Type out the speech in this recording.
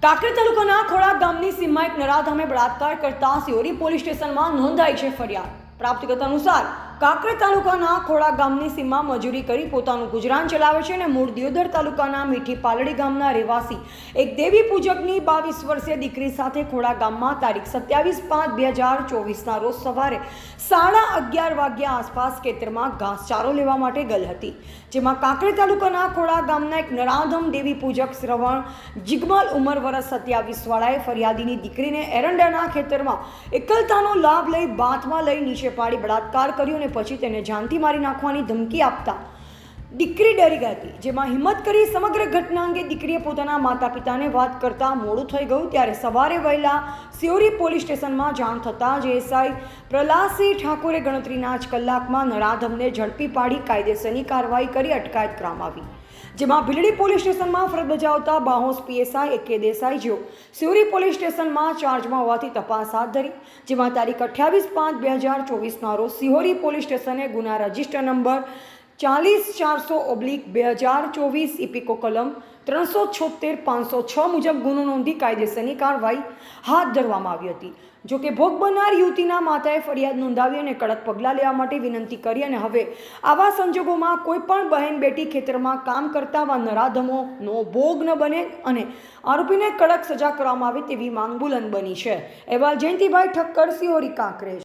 કાંકરેજ તાલુકાના ખોડા ગામની સીમમાં એક નરાધામે બળાત્કાર કરતા સિયોરી પોલીસ સ્ટેશનમાં નોંધાઈ છે ફરિયાદ. પ્રાપ્ત કરતા અનુસાર કાંકરેજ તાલુકાના ખોડા ગામની સીમા મજૂરી કરી પોતાનું ગુજરાન ચલાવે છે અને મૂળ દિયોદર તાલુકાના મીઠી પાલડી ગામના રહેવાસી એક દેવી પૂજકની બાવીસ વર્ષીય દીકરી સાથે ખોડા ગામમાં તારીખ સત્યાવીસ પાંચ બે હજાર ચોવીસના રોજ સવારે સાડા અગિયાર વાગ્યા આસપાસ ખેતરમાં ઘાસચારો લેવા માટે ગઈ હતી. જેમાં કાંકરેજ તાલુકાના ખોડા ગામના એક નરાધમ દેવી પૂજક શ્રવણ જિગમલ ઉંમર વર્ષ સત્યાવીસ વાળાએ ફરિયાદીની દીકરીને એરંડાના ખેતરમાં એકલતાનો લાભ લઈ બાથમાં લઈ નીચે પાડી બળાત્કાર કર્યો અને પછી તેને જાનથી મારી નાખવાની ધમકી આપતા દીકરી ડરી ગઈ હતી. જેમાં હિંમત કરી સમગ્ર ઘટના અંગે દીકરીએ પોતાના માતા પિતાને વાત કરતા મોડું થઈ ગયું. ત્યારે સવારે વહેલા સિયોરી પોલીસ સ્ટેશનમાં જાણ થતાં જે એસઆઈ પ્રહલાદસિંહ ઠાકોરે ગણતરીના જ કલાકમાં નરાધમને ઝડપી પાડી કાયદેસરની કાર્યવાહી કરી અટકાયત કરવામાં આવી જેમાં ભીલડી પોલીસ સ્ટેશનમાં ફરજ બજાવતા બાહોસ પીએસઆઈ એ કે દેસાઈ જેઓ સિવરી પોલીસ સ્ટેશનમાં ચાર્જમાં હોવાથી તપાસ હાથ ધરી. જેમાં તારીખ અઠ્યાવીસ પાંચ બે હજાર ચોવીસના રોજ સિહોરી પોલીસ સ્ટેશને ગુના રજિસ્ટર નંબર ચાલીસ ચારસો ઓબ્લિક બે હજાર ચોવીસ ઇપિકો કલમ ત્રણસો છોતેર પાંચસો છ મુજબ ગુનો નોંધી કાયદેસરની કાર્યવાહી હાથ ધરવામાં આવી હતી. જો કે ભોગ બનનાર યુવતીના માતાએ ફરિયાદ નોંધાવી અને કડક પગલાં લેવા માટે વિનંતી કરી અને હવે આવા સંજોગોમાં કોઈ પણ બહેન બેટી ખેતરમાં કામ કરતા વા નરાધમોનો ભોગ ન બને અને આરોપીને કડક સજા કરવામાં આવે તેવી માંગ બુલંદ બની છે. અહેવાલ જયંતિભાઈ ઠક્કર, સિહોરી કાંકરેજ.